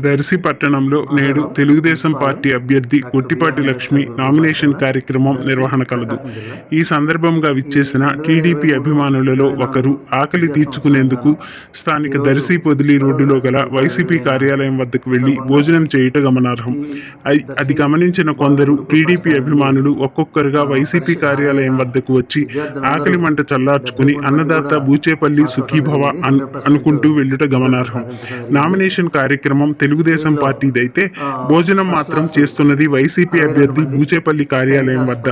దర్శి పట్టణంలో నేడు తెలుగుదేశం పార్టీ అభ్యర్థి కొట్టిపాటి లక్ష్మి నామినేషన్ కార్యక్రమం నిర్వహణ కలదు. ఈ సందర్భంగా విచ్చేసిన టీడీపీ అభిమానులలో ఒకరు ఆకలి తీర్చుకునేందుకు స్థానిక దర్శి పొదిలి రోడ్డులో గల వైసీపీ కార్యాలయం వద్దకు వెళ్ళి భోజనం చేయుట గమనార్హం. అది గమనించిన కొందరు టీడీపీ అభిమానులు ఒక్కొక్కరుగా వైసీపీ కార్యాలయం వద్దకు వచ్చి ఆకలి మంట చల్లార్చుకుని అన్నదాత బూచేపల్లి సుఖీభవ అన్- అనుకుంటూ వెళ్ళుట గమనార్హం. నామినేషన్ కార్యక్రమం తెలుగుదేశం పార్టీదైతే భోజనం మాత్రం చేస్తున్నది వైసీపీ అభ్యర్థి బూచేపల్లి కార్యాలయం వద్ద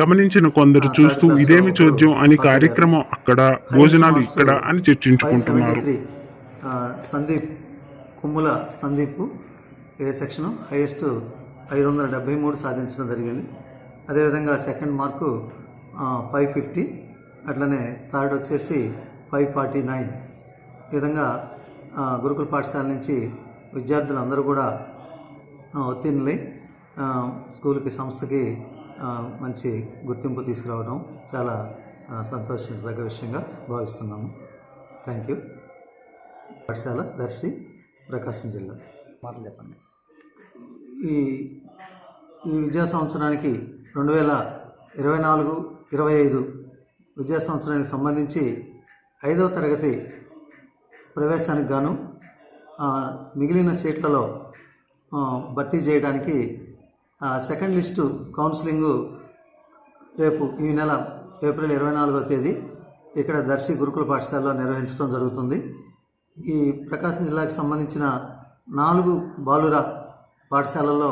గమనించిన కొందరు చూస్తూ ఇదేమి చోద్యం అని కార్యక్రమం అక్కడ భోజనాలు ఇక్కడ అని చర్చించుకుంటున్నారు. Sandeep Kummula Sandeep A section highest ఐదు వందల డెబ్బై మూడు సాధించడం జరిగింది. అదేవిధంగా సెకండ్ మార్కు ఫైవ్ ఫిఫ్టీ అట్లనే థర్డ్ వచ్చేసి ఫైవ్ ఫార్టీ నైన్. ఈ విధంగా గురుకుల పాఠశాల నుంచి విద్యార్థులందరూ కూడా ఉత్తీర్ణులై స్కూల్కి సంస్థకి మంచి గుర్తింపు తీసుకురావడం చాలా సంతోషించదగ్గ విషయంగా భావిస్తున్నాము. Thank you. పాఠశాల దర్శి ప్రకాశం జిల్లా. మాటలు చెప్పండి. ఈ ఈ విద్యా సంవత్సరానికి రెండు వేల ఇరవై నాలుగు ఇరవై ఐదు విద్యా సంవత్సరానికి సంబంధించి ఐదవ తరగతి ప్రవేశానికి గాను మిగిలిన సీట్లలో భర్తీ చేయడానికి సెకండ్ లిస్టు కౌన్సిలింగు రేపు ఈ నెల ఏప్రిల్ ఇరవై నాలుగో తేదీ ఇక్కడ దర్శి గురుకుల పాఠశాలలో నిర్వహించడం జరుగుతుంది. ఈ ప్రకాశం జిల్లాకు సంబంధించిన నాలుగు బాలుర పాఠశాలల్లో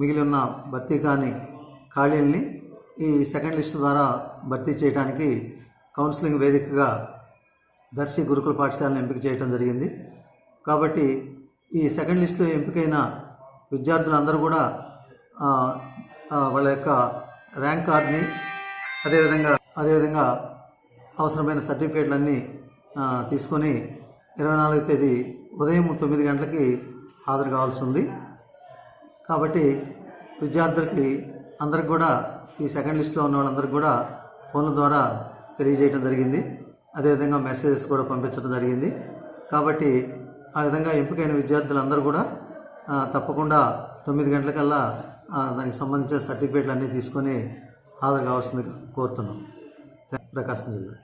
మిగిలి ఉన్న భర్తీ కాని ఖాళీల్ని ఈ సెకండ్ లిస్టు ద్వారా భర్తీ చేయడానికి కౌన్సిలింగ్ వేదికగా దర్శి గురుకుల పాఠశాలను ఎంపిక చేయడం జరిగింది. కాబట్టి ఈ సెకండ్ లిస్టులో ఎంపికైన విద్యార్థులందరూ కూడా వాళ్ళ యొక్క ర్యాంక్ కార్డ్ని అదేవిధంగా అదేవిధంగా అవసరమైన సర్టిఫికేట్లన్నీ తీసుకొని ఇరవై నాలుగో తేదీ ఉదయం తొమ్మిది గంటలకి హాజరు కావాల్సి ఉంది. కాబట్టి విద్యార్థులకి అందరికి కూడా ఈ సెకండ్ లిస్ట్లో ఉన్న వాళ్ళందరికీ కూడా ఫోన్ల ద్వారా తెలియజేయడం జరిగింది. అదేవిధంగా మెసేజెస్ కూడా పంపించడం జరిగింది. కాబట్టి ఆ విధంగా ఎంపికైన విద్యార్థులందరూ కూడా తప్పకుండా తొమ్మిది గంటలకల్లా దానికి సంబంధించిన సర్టిఫికేట్లు అన్నీ తీసుకొని హాజరు కావాల్సిందిగా కోరుతున్నాం. ప్రకాశం జిల్లా.